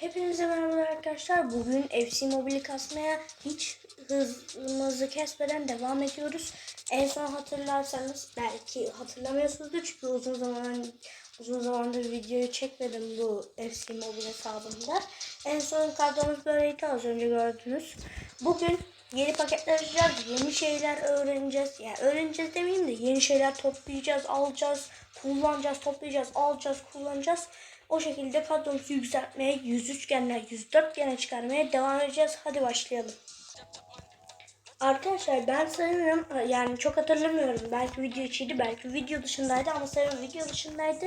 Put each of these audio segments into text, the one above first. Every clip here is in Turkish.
Hepinize merhabalar arkadaşlar. Bugün FC Mobile'i kasmaya hiç hızımızı kesmeden devam ediyoruz. En son hatırlarsanız belki hatırlamıyorsunuzdur çünkü uzun zaman uzun zamandır videoyu çekmedim bu FC Mobile hesabımda. En son kadromuz böyleydi az önce gördünüz. Bugün yeni paketler açacağız, yeni şeyler öğreneceğiz. Yani öğreneceğiz demeyeyim de yeni şeyler toplayacağız, alacağız, kullanacağız, toplayacağız, alacağız, kullanacağız. O şekilde kadromuzu yükseltmeye, 103 genler 104 gene çıkarmaya devam edeceğiz. Hadi başlayalım. Arkadaşlar ben sanırım yani çok hatırlamıyorum. Belki video içiydi, belki video dışındaydı ama sanırım video dışındaydı.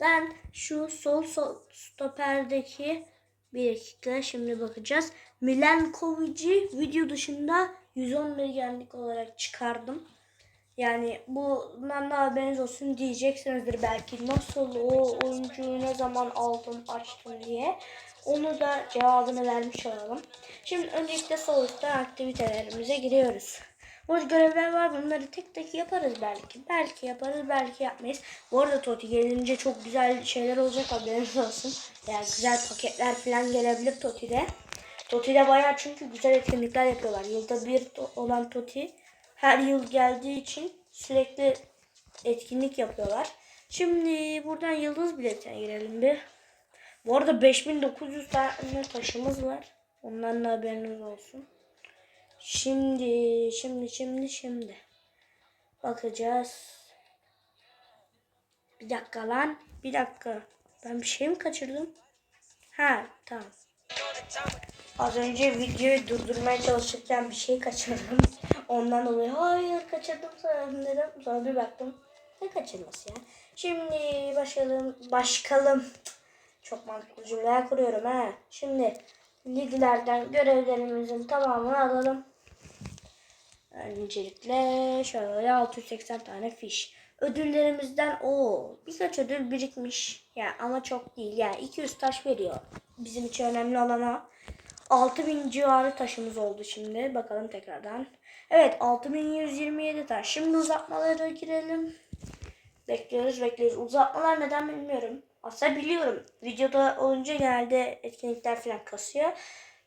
Ben şu sol, sol stoperdeki bir dakika şimdi bakacağız. Milenkovic'i video dışında 111 genlik olarak çıkardım. Yani bundan da haberiniz olsun diyeceksinizdir belki nasıl o oyuncuyu ne zaman aldım açtım diye. Onu da cevabını vermiş olalım. Şimdi öncelikle üstten aktivitelerimize giriyoruz. Burada görevler var. Bunları tek tek yaparız belki. Belki yaparız, belki yapmayız. Bu arada Toti gelince çok güzel şeyler olacak haberiniz olsun. Yani güzel paketler falan gelebilir Toti'de. Toti'de bayağı çünkü güzel etkinlikler yapıyorlar. Yılda bir olan Toti her yıl geldiği için sürekli etkinlik yapıyorlar. Şimdi buradan yıldız biletine girelim bir. Bu arada 5900 tane taşımız var. Ondan da haberiniz olsun. Şimdi, şimdi, şimdi, şimdi. Bakacağız. Bir dakika lan. Bir dakika. Ben bir şey mi kaçırdım? Ha, tamam. Az önce videoyu durdurmaya çalışırken bir şey kaçırdım. Ondan dolayı hayır kaçırdım sanırım dedim. Sonra bir baktım. Ne kaçırması ya. Şimdi başlayalım. Başkalım. Çok mantıklı cümleler kuruyorum ha. Şimdi liglerden görevlerimizin tamamını alalım. Öncelikle şöyle 680 tane fiş. Ödüllerimizden o birkaç ödül birikmiş. Yani ama çok değil. Yani 200 taş veriyor. Bizim için önemli olan o. 6000 civarı taşımız oldu şimdi. Bakalım tekrardan. Evet 6127 taş. Şimdi uzatmalara girelim. Bekliyoruz bekliyoruz. Uzatmalar neden bilmiyorum. Aslında biliyorum. Videoda olunca genelde etkinlikler falan kasıyor.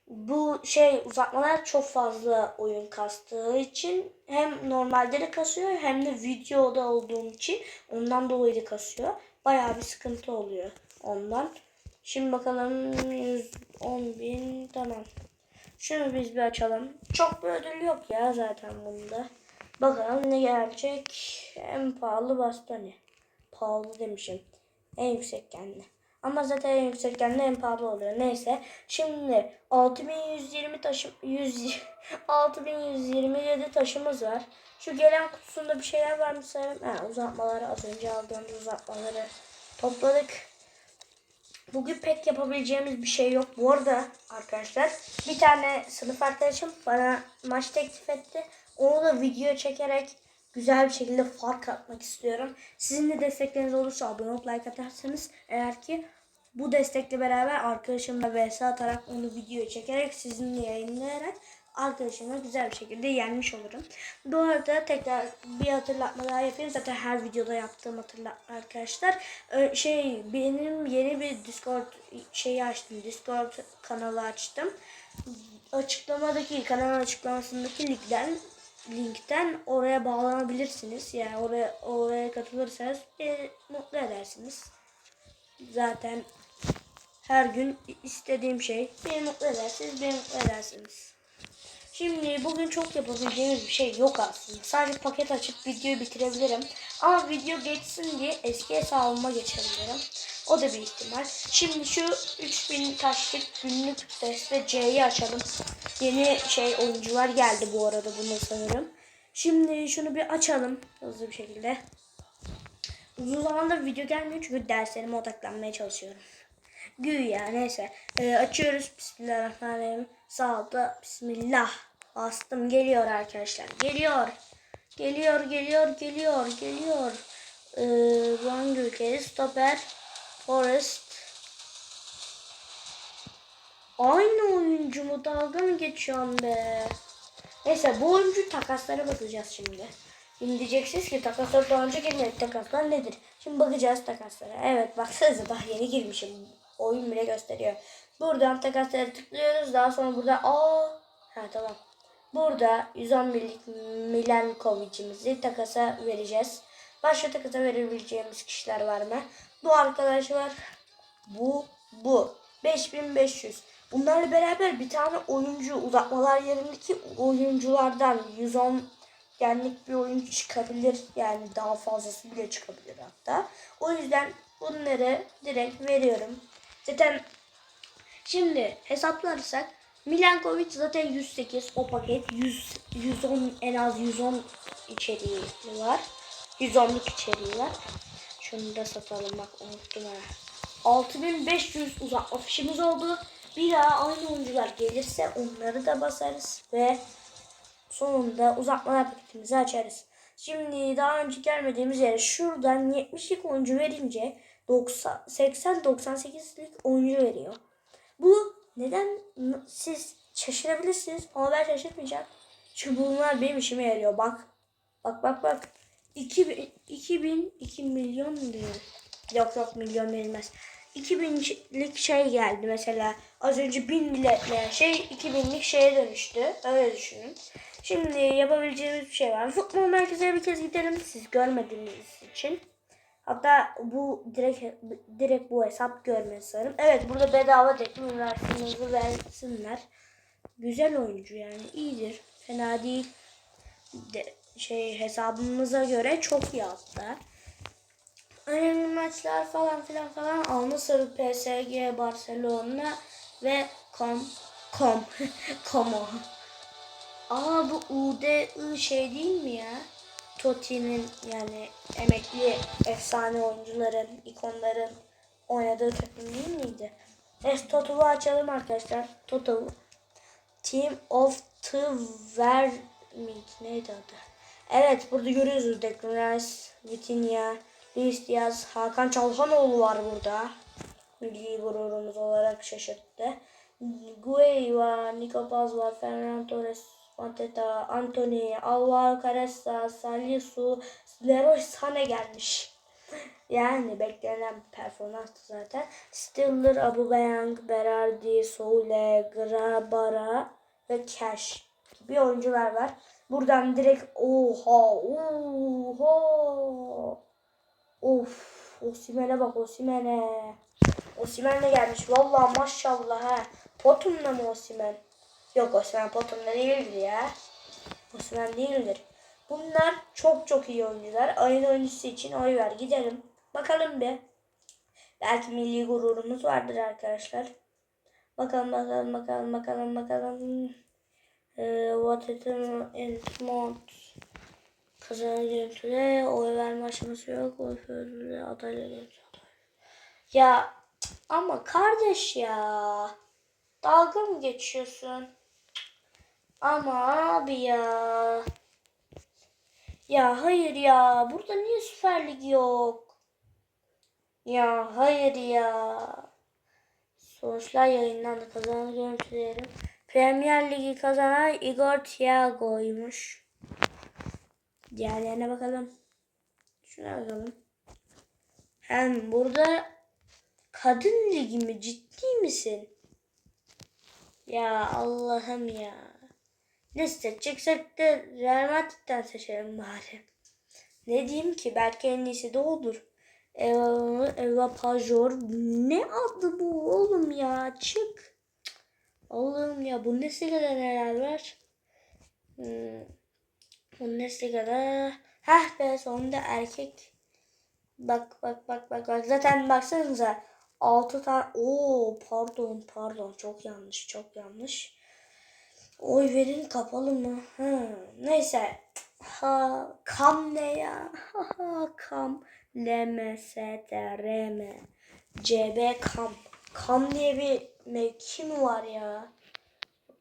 Bu şey uzatmalar çok fazla oyun kastığı için hem normalde de kasıyor hem de videoda olduğum için ondan dolayı da kasıyor. Bayağı bir sıkıntı oluyor ondan. Şimdi bakalım 110 bin tamam. Şunu biz bir açalım. Çok bir ödül yok ya zaten bunda. Bakalım ne gelecek. En pahalı bastoni. Pahalı demişim. En yüksek kendi. Ama zaten en yüksek kendi en pahalı oluyor. Neyse. Şimdi 6120 taşı 100 6127 taşımız var. Şu gelen kutusunda bir şeyler var mı sayarım? Ha, uzatmaları az önce aldığımız uzatmaları topladık. Bugün pek yapabileceğimiz bir şey yok. Bu arada arkadaşlar bir tane sınıf arkadaşım bana maç teklif etti. Onu da video çekerek güzel bir şekilde fark atmak istiyorum. Sizin de destekleriniz olursa abone olup like atarsanız eğer ki bu destekle beraber arkadaşımla vs atarak onu video çekerek sizinle yayınlayarak arkadaşımla güzel bir şekilde yenmiş olurum. Bu arada tekrar bir hatırlatma daha yapayım. Zaten her videoda yaptığım hatırlatma arkadaşlar. Şey benim yeni bir Discord şeyi açtım. Discord kanalı açtım. Açıklamadaki kanalın açıklamasındaki linkten linkten oraya bağlanabilirsiniz. Yani oraya oraya katılırsanız beni mutlu edersiniz. Zaten her gün istediğim şey beni mutlu edersiniz, beni mutlu edersiniz. Şimdi bugün çok yapabileceğimiz bir şey yok aslında. Sadece paket açıp videoyu bitirebilirim. Ama video geçsin diye eski hesabıma geçebilirim. O da bir ihtimal. Şimdi şu 3000 taşlık günlük deste C'yi açalım. Yeni şey oyuncular geldi bu arada bunu sanırım. Şimdi şunu bir açalım hızlı bir şekilde. Uzun zamandır video gelmiyor çünkü derslerime odaklanmaya çalışıyorum. Güya neyse. Ee, açıyoruz. Bismillahirrahmanirrahim. Sağda Bismillah. Bastım. Geliyor arkadaşlar. Geliyor. Geliyor, geliyor, geliyor, geliyor. Ee, bu hangi ülkede? Stoper. Forest. Aynı oyuncu mu? Dalga mı geçiyorsun be? Neyse bu oyuncu takaslara bakacağız şimdi. Şimdi diyeceksiniz ki takaslar daha önce girmedi. Takaslar nedir? Şimdi bakacağız takaslara. Evet baksanıza daha yeni girmişim. oyun bile gösteriyor. Buradan takaslara tıklıyoruz. Daha sonra burada aa ha tamam. Burada 110 millik Milenkovic'imizi takasa vereceğiz. Başka takasa verebileceğimiz kişiler var mı? Bu arkadaş var. Bu, bu. 5500. Bunlarla beraber bir tane oyuncu uzatmalar yerindeki oyunculardan 110 genlik bir oyuncu çıkabilir. Yani daha fazlası bile çıkabilir hatta. O yüzden bunları direkt veriyorum. Zaten şimdi hesaplarsak Milankovic zaten 108 o paket 100 110 en az 110 içeriği var. 110'luk içeriği var. Şunu da satalım bak unuttum ha. 6500 uzatma fişimiz oldu. Bir daha aynı oyuncular gelirse onları da basarız ve sonunda uzatmalar paketimizi açarız. Şimdi daha önce gelmediğimiz yere şuradan 70'lik oyuncu verince 90 80-98'lik oyuncu veriyor. Bu neden siz şaşırabilirsiniz ama ben şaşırmayacağım. Çünkü bunlar benim işime yarıyor. Bak. Bak bak bak. 2000 2000 2 milyon diyor. Yok yok milyon verilmez. 2000'lik şey geldi mesela. Az önce 1000 biletleyen şey 2000'lik şeye dönüştü. Öyle düşünün. Şimdi yapabileceğimiz bir şey var. Futbol merkezine bir kez gidelim. Siz görmediğiniz için. Hatta bu direkt direkt bu hesap görmesi sanırım. Evet burada bedava teknik versiyonunuzu versinler. Güzel oyuncu yani iyidir. Fena değil. De, şey hesabımıza göre çok iyi hatta. Önemli maçlar falan filan falan Al Nassr, PSG, Barcelona ve Com Com Como. Aa bu UDI şey değil mi ya? Totti'nin yani emekli efsane oyuncuların, ikonların oynadığı takım değil miydi? Evet Total'u açalım arkadaşlar. Total Team of the Vermint neydi adı? Evet burada görüyoruz Declan Rice, Vitinha, Luis Diaz, Hakan Çalhanoğlu var burada. Milli gururumuz olarak şaşırttı. Gueva, Nico Paz var, Fernando Torres, Mateta, Anthony, Alvaro Caressa, Salisu, Leroy Sané gelmiş. Yani beklenen performanstı zaten. Stiller, Aubameyang, Berardi, Soule, Grabara ve Cash gibi oyuncular var. Buradan direkt oha oha of Osimhen'e bak Osimhen'e. Osimhen de gelmiş. Vallahi maşallah ha. Potum'la mı Osimhen? Yok Osimhen Potum'la değildir ya. Osimhen değildir. Bunlar çok çok iyi oyuncular. Ayın oyuncusu için oy ver. Gidelim. Bakalım bir. Belki milli gururumuz vardır arkadaşlar. Bakalım bakalım bakalım bakalım bakalım. Ee, what is in mode? Kazanan görüntüde oy verme aşaması yok. Oy verme adayla görüntü. Ya ama kardeş ya. Dalga mı geçiyorsun? Ama abi ya. Ya hayır ya. Burada niye Süper Lig yok? Ya hayır ya. Sonuçlar yayınlandı. Kazanan görüntülerim. Premier Ligi kazanan Igor Thiago'ymuş. Diğerlerine bakalım. Şuna bakalım. Hem burada kadın ligi mi? Ciddi misin? Ya Allah'ım ya. Ne seçeceksek de Real Madrid'den seçelim bari. Ne diyeyim ki? Belki en iyisi de olur. Eva, Eva Pajor. Ne adı bu oğlum ya? Çık. Allah'ım ya. Bundesliga'da neler var? Hmm. Bundesliga'da. Heh be sonunda erkek. Bak bak bak bak bak. Zaten baksanıza. 6 tane. Oo pardon pardon. Çok yanlış çok yanlış. Oy verin kapalı mı? Ha, neyse. Ha, kam ne ya? Ha, ha, kam. L, M, S, T, R, M. CB kam. Kam diye bir mevki mi var ya?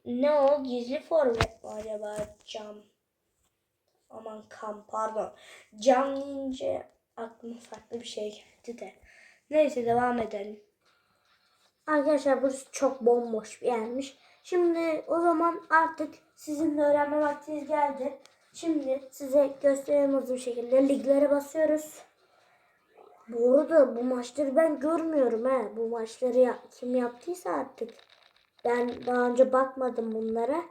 Ne o? Gizli forvet mi acaba? Cam. Aman kam pardon. Cam deyince aklıma farklı bir şey geldi de. Neyse devam edelim. Arkadaşlar burası çok bomboş bir yermiş. Şimdi o zaman artık sizin de öğrenme vaktiniz geldi. Şimdi size göstereyim hızlı bir şekilde liglere basıyoruz. Bu arada bu maçları ben görmüyorum he. Bu maçları ya- kim yaptıysa artık. Ben daha önce bakmadım bunlara.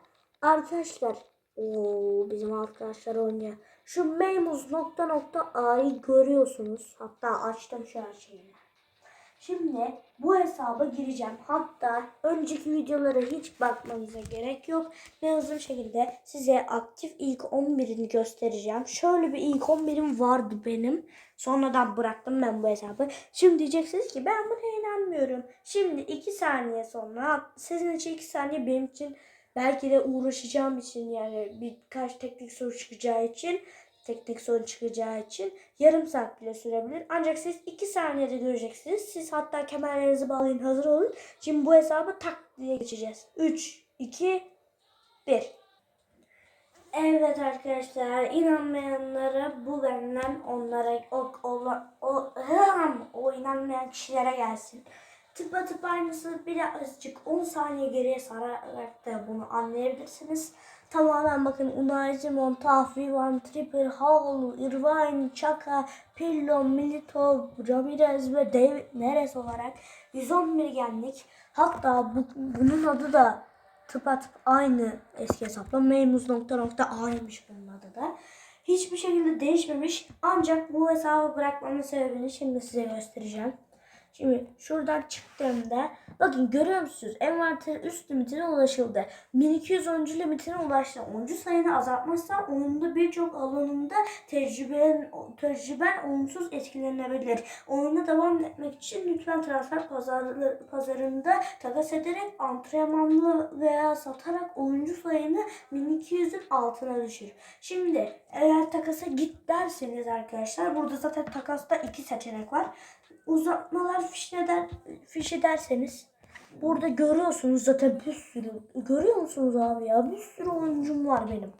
Arkadaşlar Oo, bizim arkadaşlar oynuyor. Şu Meymuz nokta nokta A'yı görüyorsunuz. Hatta açtım şu her şeyi. Şimdi bu hesaba gireceğim. Hatta önceki videolara hiç bakmanıza gerek yok. Ve hızlı bir şekilde size aktif ilk 11'ini göstereceğim. Şöyle bir ilk 11'im vardı benim. Sonradan bıraktım ben bu hesabı. Şimdi diyeceksiniz ki ben buna inanmıyorum. Şimdi 2 saniye sonra sizin için 2 saniye benim için belki de uğraşacağım için yani birkaç teknik soru çıkacağı için teknik soru çıkacağı için yarım saat bile sürebilir. Ancak siz 2 saniyede göreceksiniz. Siz hatta kemerlerinizi bağlayın hazır olun. Şimdi bu hesabı tak diye geçeceğiz. 3, 2, 1. Evet arkadaşlar inanmayanlara bu benden onlara o, o, o, o inanmayan kişilere gelsin. Tıpa tıpa aynısı birazcık 10 saniye geriye sararak da bunu anlayabilirsiniz. Tamamen bakın Unai Tahfi Van, Tripper, Hall, Irvine, Chaka, Pirlo, Milito, Ramirez ve David Neres olarak 111 genlik. Hatta bu, bunun adı da tıpatıp aynı eski hesapla Meymuz nokta nokta A'ymış bunun adı da. Hiçbir şekilde değişmemiş. Ancak bu hesabı bırakmamın sebebini şimdi size göstereceğim. Şimdi şuradan çıktığımda bakın görüyor musunuz? Envanter üst limitine ulaşıldı. 1200 oyuncu limitine ulaştı. Oyuncu sayını azaltmazsa oyunda birçok alanında tecrüben, tecrüben olumsuz etkilenebilir. Oyuna devam etmek için lütfen transfer pazarlı, pazarında takas ederek antrenmanlı veya satarak oyuncu sayını 1200'ün altına düşür. Şimdi eğer takasa git derseniz arkadaşlar burada zaten takasta iki seçenek var uzatmalar fişne der, fişi derseniz burada görüyorsunuz zaten bir sürü görüyor musunuz abi ya bir sürü oyuncum var benim.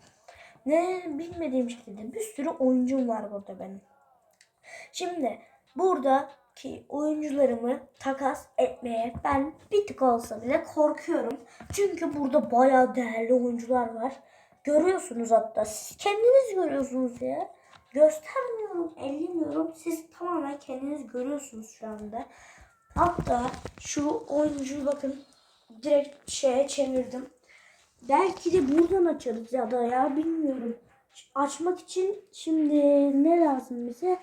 Ne bilmediğim şekilde bir sürü oyuncum var burada benim. Şimdi buradaki oyuncularımı takas etmeye ben bir tık olsa bile korkuyorum. Çünkü burada bayağı değerli oyuncular var. Görüyorsunuz hatta siz kendiniz görüyorsunuz ya göstermiyorum, ellemiyorum. Siz tamamen kendiniz görüyorsunuz şu anda. Hatta şu oyuncuyu bakın direkt şeye çevirdim. Belki de buradan açarız ya da ya bilmiyorum. Açmak için şimdi ne lazım bize?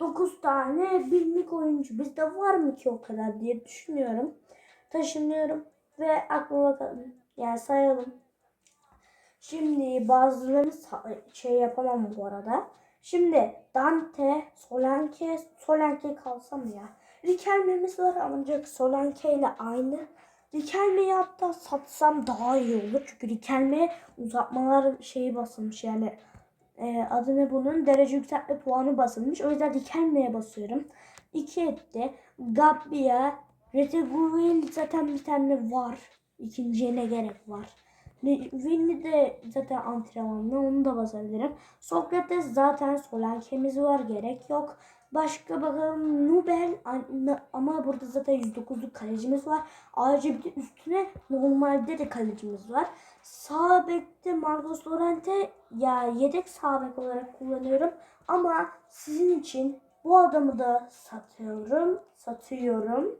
9 tane binlik oyuncu. Bizde var mı ki o kadar diye düşünüyorum. Taşınıyorum ve aklıma kalın. Yani sayalım. Şimdi bazılarını şey yapamam bu arada. Şimdi Dante, Solanke, Solanke kalsam ya. Rikelme'miz var ancak Solanke ile aynı. Rikelme'yi hatta satsam daha iyi olur. Çünkü Rikelme uzatmalar şeyi basılmış yani. E, adı ne bunun? Derece yükseltme puanı basılmış. O yüzden Rikelme'ye basıyorum. 2 etti. Gabbia, Reteguil zaten bir tane var. İkinciye ne gerek var? Winnie de zaten antrenmanlı onu da basabilirim. Sokrates zaten Solanke'miz var gerek yok. Başka bakalım Nubel ama burada zaten 109'luk kalecimiz var. Ayrıca bir de üstüne normalde de kalecimiz var. Sağ bekte Marcos Llorente ya yedek sağ bek olarak kullanıyorum. Ama sizin için bu adamı da satıyorum. Satıyorum.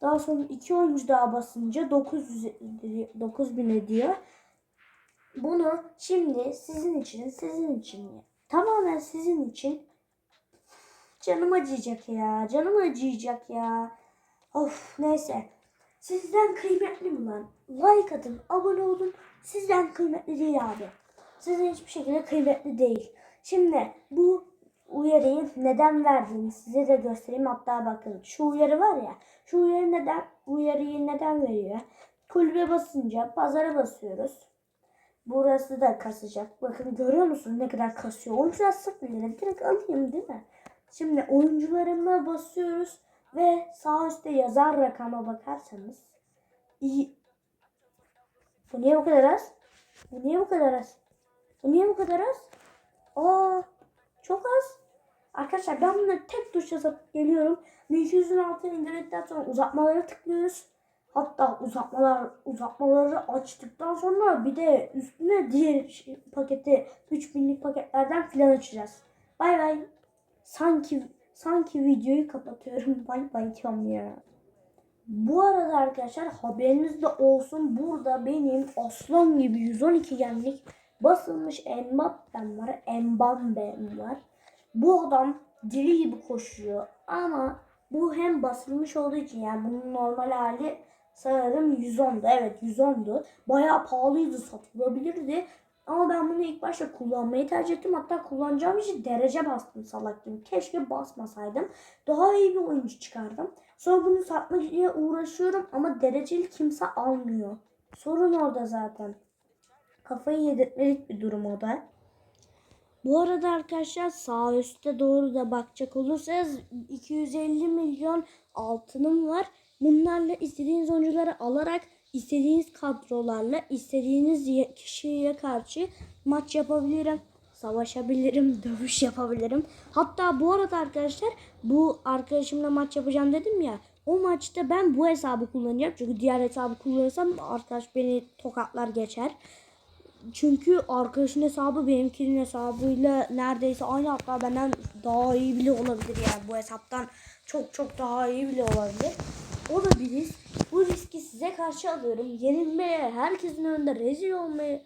Daha sonra iki oyuncu daha basınca 900 9000 ediyor. Bunu şimdi sizin için, sizin için tamamen sizin için canım acıyacak ya. Canım acıyacak ya. Of neyse. Sizden kıymetli mi lan? Like atın, abone olun. Sizden kıymetli değil abi. Sizin hiçbir şekilde kıymetli değil. Şimdi bu uyarıyı neden verdiğini size de göstereyim. Hatta bakın şu uyarı var ya. Şu uyarı neden, uyarıyı neden veriyor? Kulübe basınca pazara basıyoruz. Burası da kasacak. Bakın görüyor musunuz ne kadar kasıyor? Oyuncular bile direkt alayım değil mi? Şimdi oyuncularıma basıyoruz ve sağ üstte yazar rakama bakarsanız iyi. Bu niye bu kadar az? Bu niye bu kadar az? Bu niye bu kadar az? Çok az. Arkadaşlar ben bunları tek tuş yazıp geliyorum. 1200'ün altına indirdikten sonra uzatmalara tıklıyoruz. Hatta uzatmalar uzatmaları açtıktan sonra bir de üstüne diğer şey- paketi 3000'lik paketlerden filan açacağız. Bay bay. Sanki Sanki videoyu kapatıyorum. Bay bay diyorum ya. Bu arada arkadaşlar haberiniz de olsun. Burada benim aslan gibi 112 genlik basılmış Mbappé'm var. Mbappé'm var. Bu adam deli gibi koşuyor. Ama bu hem basılmış olduğu için yani bunun normal hali sanırım 110'du. Evet 110'du. Bayağı pahalıydı satılabilirdi. Ama ben bunu ilk başta kullanmayı tercih ettim. Hatta kullanacağım için derece bastım salak gibi. Keşke basmasaydım. Daha iyi bir oyuncu çıkardım. Sonra bunu satmaya uğraşıyorum ama dereceli kimse almıyor. Sorun orada zaten. Kafayı yedirtmelik bir durum o da. Bu arada arkadaşlar sağ üstte doğru da bakacak olursanız 250 milyon altınım var. Bunlarla istediğiniz oyuncuları alarak istediğiniz kadrolarla istediğiniz ye- kişiye karşı maç yapabilirim. Savaşabilirim, dövüş yapabilirim. Hatta bu arada arkadaşlar bu arkadaşımla maç yapacağım dedim ya. O maçta ben bu hesabı kullanacağım. Çünkü diğer hesabı kullanırsam arkadaş beni tokatlar geçer. Çünkü arkadaşın hesabı benimkinin hesabıyla neredeyse aynı hatta benden daha iyi bile olabilir yani bu hesaptan çok çok daha iyi bile olabilir. O da bir risk. Bu riski size karşı alıyorum. Yenilmeye, herkesin önünde rezil olmaya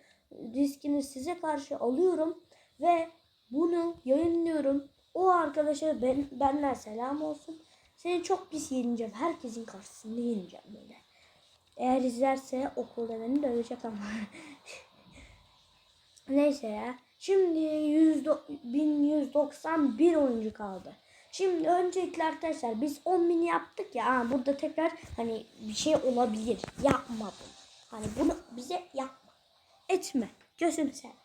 riskini size karşı alıyorum ve bunu yayınlıyorum. O arkadaşa ben, benden selam olsun. Seni çok pis yeneceğim. Herkesin karşısında yeneceğim böyle. Eğer izlerse okulda beni dövecek ama. Neyse ya. Şimdi 100, do- 1191 oyuncu kaldı. Şimdi öncelikle arkadaşlar biz 10.000 yaptık ya. Ha, burada tekrar hani bir şey olabilir. Yapmadım. Hani bunu bize yapma. Etme. Gözünü seveyim.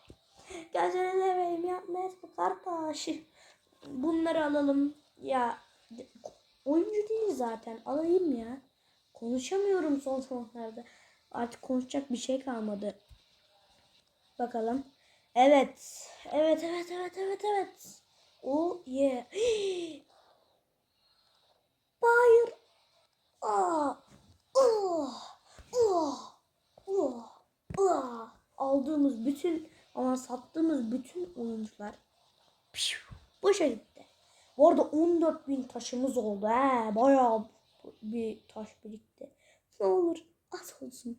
Gözünü seveyim yapma etme kardeş. Bunları alalım. Ya oyuncu değil zaten. Alayım ya. Konuşamıyorum son zamanlarda. Artık konuşacak bir şey kalmadı. Bakalım. Evet. Evet evet evet evet evet. Oh yeah. Hayır. Aa. Oh. Oh. Oh. Oh. Aldığımız bütün ama sattığımız bütün oyuncular piu, boşa gitti. Bu arada 14 bin taşımız oldu. He. Bayağı bir taş birikti. Ne olur az olsun.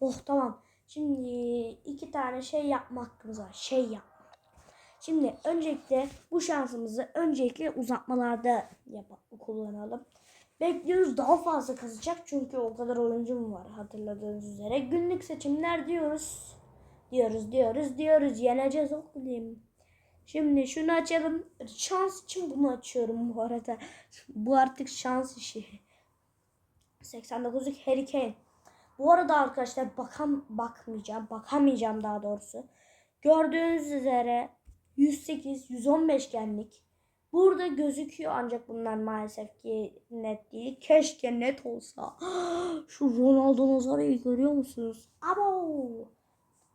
Oh tamam. Şimdi iki tane şey yapma hakkımız var. Şey yapma. Şimdi öncelikle bu şansımızı öncelikle uzatmalarda yap kullanalım. Bekliyoruz daha fazla kazacak çünkü o kadar oyuncum var hatırladığınız üzere. Günlük seçimler diyoruz. Diyoruz diyoruz diyoruz. Yeneceğiz oğlum. Şimdi şunu açalım. Şans için bunu açıyorum bu arada. bu artık şans işi. 89'luk Harry Kane. Bu arada arkadaşlar bakam bakmayacağım. Bakamayacağım daha doğrusu. Gördüğünüz üzere 108, 115 genlik. Burada gözüküyor ancak bunlar maalesef ki net değil. Keşke net olsa. Şu Ronaldo Nazario'yu görüyor musunuz? Abo!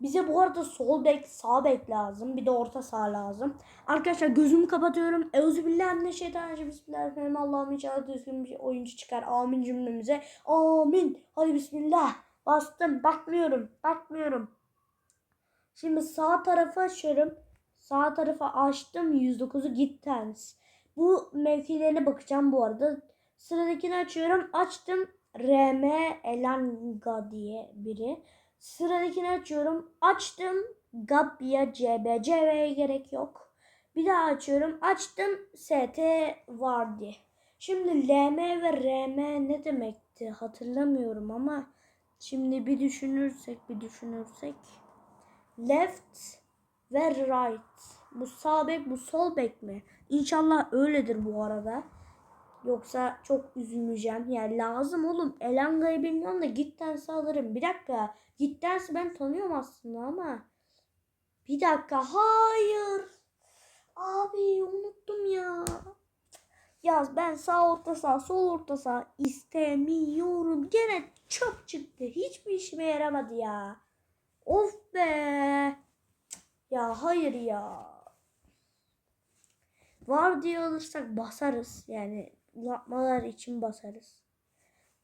Bize bu arada sol bek, sağ bek lazım. Bir de orta saha lazım. Arkadaşlar gözümü kapatıyorum. Euzubillahimineşşeytanirracim. Bismillahirrahmanirrahim. Allah'ım inşallah düzgün bir oyuncu çıkar. Amin cümlemize. Amin. Hadi bismillah. Bastım. Bakmıyorum. Bakmıyorum. Şimdi sağ tarafa açıyorum. Sağ tarafa açtım. 109'u Gittens. Bu mevkilerine bakacağım bu arada. Sıradakini açıyorum. Açtım. RM Elanga diye biri. Sıradakini açıyorum. Açtım. Gabbia CB. CB'ye gerek yok. Bir daha açıyorum. Açtım. ST vardı. Şimdi LM ve RM ne demekti hatırlamıyorum ama şimdi bir düşünürsek bir düşünürsek left ve right. Bu sağ bek bu sol bek mi? İnşallah öyledir bu arada. Yoksa çok üzüleceğim. Yani lazım oğlum. Elanga'yı bilmiyorum da Gitten alırım. Bir dakika. Gitten'i ben tanıyorum aslında ama. Bir dakika. Hayır. Abi unuttum ya. Yaz ben sağ orta sağ sol orta sağ istemiyorum. Gene çöp çıktı. Hiçbir işime yaramadı ya. Of be. Ya hayır ya. Var diye alırsak basarız. Yani uzatmalar için basarız.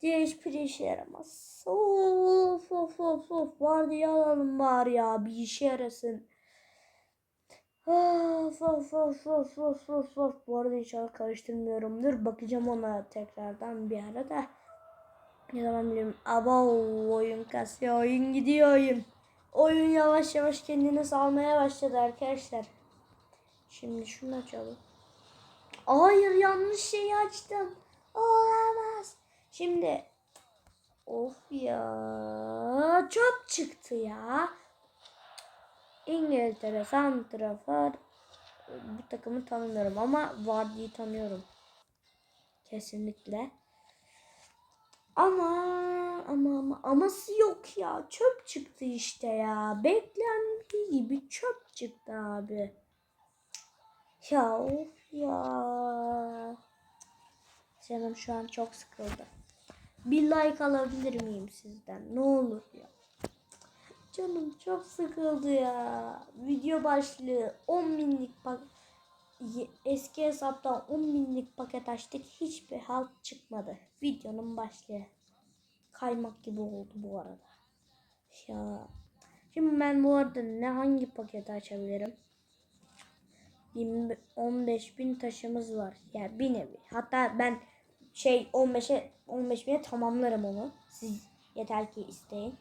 Diye hiçbir işe yaramaz. Of of of of. Var diye alalım bari ya. Bir işe yarasın. Of of of of of of of. Bu arada inşallah karıştırmıyorumdur. Bakacağım ona tekrardan bir ara da. Ne zaman bilmiyorum. Aba oyun kasıyor. Oyun gidiyor oyun. Oyun yavaş yavaş kendini salmaya başladı arkadaşlar. Şimdi şunu açalım. Hayır yanlış şeyi açtım. Olamaz. Şimdi of ya çok çıktı ya. İngiltere Santrafor bu takımı tanımıyorum ama Vardy'yi tanıyorum. Kesinlikle. Ama ama ama aması yok ya. Çöp çıktı işte ya. Beklendiği gibi çöp çıktı abi. Ya of ya. Canım şu an çok sıkıldı. Bir like alabilir miyim sizden? Ne olur ya. Canım çok sıkıldı ya. Video başlığı 10 binlik pak Ye- eski hesaptan 10 binlik paket açtık. Hiçbir halt çıkmadı. Videonun başlığı. Kaymak gibi oldu bu arada. Ya. Şimdi ben bu arada ne hangi paketi açabilirim? 15 bin taşımız var. Yani bir nevi. Hatta ben şey 15'e 15 bine tamamlarım onu. Siz yeter ki isteyin.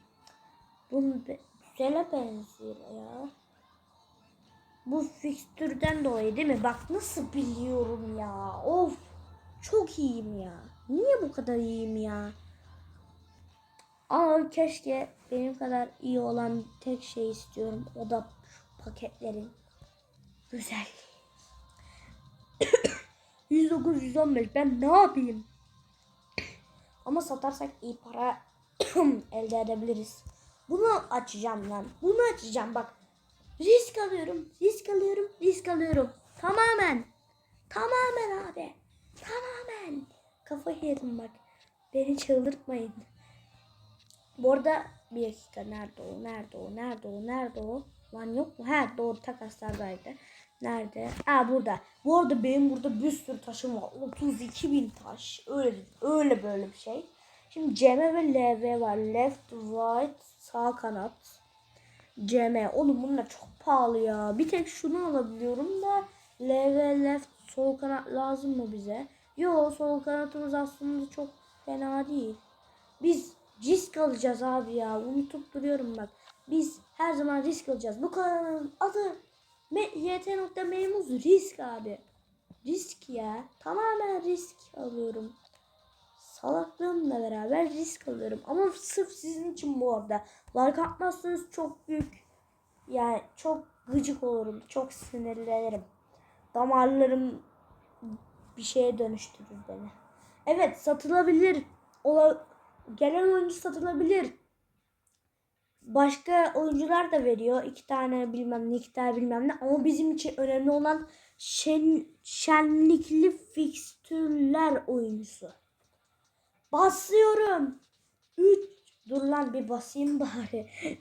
Bu güzele benziyor ya. Bu fikstürden dolayı değil mi? Bak nasıl biliyorum ya. Of. Çok iyiyim ya. Niye bu kadar iyiyim ya? Ama keşke benim kadar iyi olan tek şey istiyorum. O da paketlerin güzelliği. 109 115 ben ne yapayım? Ama satarsak iyi para elde edebiliriz. Bunu açacağım lan. Bunu açacağım bak. Risk alıyorum. Risk alıyorum. Risk alıyorum. Tamamen. Tamamen abi. Tamamen. Kafayı yedim bak. Beni çıldırtmayın. Bu arada bir dakika nerede o? Nerede o? Nerede o? Nerede o? Lan yok mu? Ha doğru takaslardaydı. Nerede? Ha burada. Bu arada benim burada bir sürü taşım var. 32 bin taş. Öyle öyle böyle bir şey. Şimdi CM ve LV var. Left, right, sağ kanat. CM. Oğlum bunlar çok pahalı ya. Bir tek şunu alabiliyorum da LV, left, sol kanat lazım mı bize? Yo sol kanatımız aslında çok fena değil. Biz risk alacağız abi ya. Unutup duruyorum bak. Biz her zaman risk alacağız. Bu kanalın adı Me- YT.M'muz risk abi. Risk ya. Tamamen risk alıyorum. Salaklığımla beraber risk alıyorum. Ama sırf sizin için bu arada. Like atmazsanız çok büyük yani çok gıcık olurum. Çok sinirlenirim. Damarlarım bir şeye dönüştürür beni. Evet satılabilir. Ola, gelen oyuncu satılabilir. Başka oyuncular da veriyor. iki tane bilmem ne, iki tane bilmem ne. Ama bizim için önemli olan şen, şenlikli fikstürler oyuncusu. Basıyorum. 3. Dur lan bir basayım bari.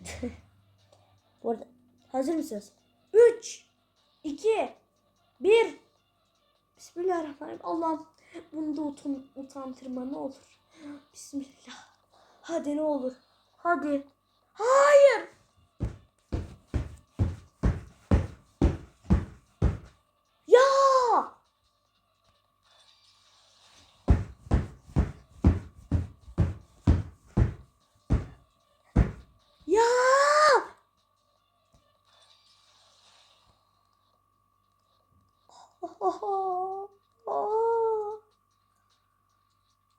Bu arada hazır mısınız? 3 2 1 Bismillahirrahmanirrahim. Allah'ım bunu da utan, utantırma ne olur. Bismillah. Hadi ne olur. Hadi. Hayır. Ya. Ya.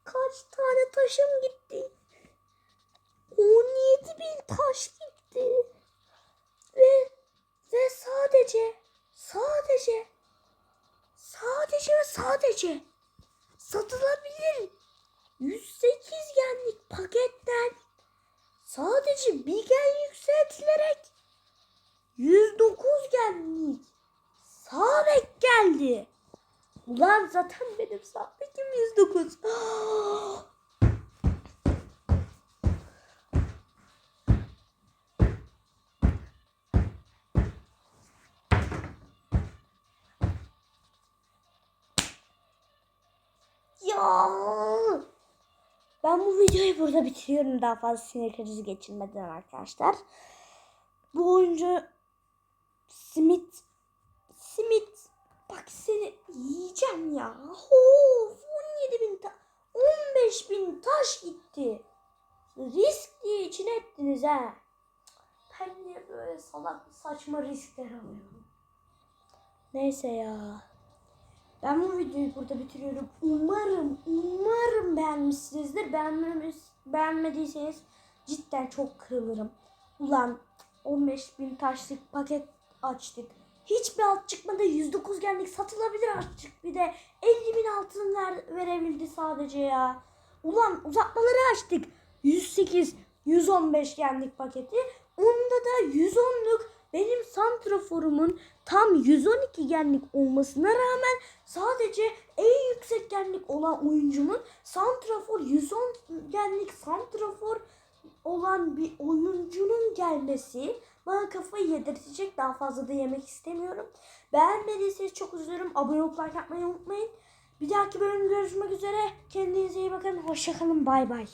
Kaç tane taşım gitti? 17 bin taş gitti. Ve ve sadece sadece sadece ve sadece satılabilir 108 genlik paketten sadece bir gen yükseltilerek 109 genlik sabek geldi. Ulan zaten benim sabekim 109. Ben bu videoyu burada bitiriyorum daha fazla sinir krizi geçirmeden arkadaşlar. Bu oyuncu Smith simit. Bak seni yiyeceğim ya. Of 17 bin ta 15 bin taş gitti. Risk diye içine ettiniz ha. Ben niye böyle salak saçma riskler alıyorum. Neyse ya. Ben bu videoyu burada bitiriyorum. Umarım beğenmişsinizdir. Beğenmemiş, beğenmediyseniz cidden çok kırılırım. Ulan 15 bin taşlık paket açtık. Hiçbir alt çıkmadı. 109 genlik satılabilir artık. Bir de 50 bin altın ver, verebildi sadece ya. Ulan uzatmaları açtık. 108, 115 genlik paketi. Onda da 110'luk benim santraforumun tam 112 genlik olmasına rağmen sadece en yüksek genlik olan oyuncumun santrafor 110 genlik santrafor olan bir oyuncunun gelmesi bana kafayı yedirtecek. Daha fazla da yemek istemiyorum. Beğenmediyseniz çok üzülürüm. Abone olup like atmayı unutmayın. Bir dahaki bölümde görüşmek üzere. Kendinize iyi bakın. Hoşçakalın. Bay bay.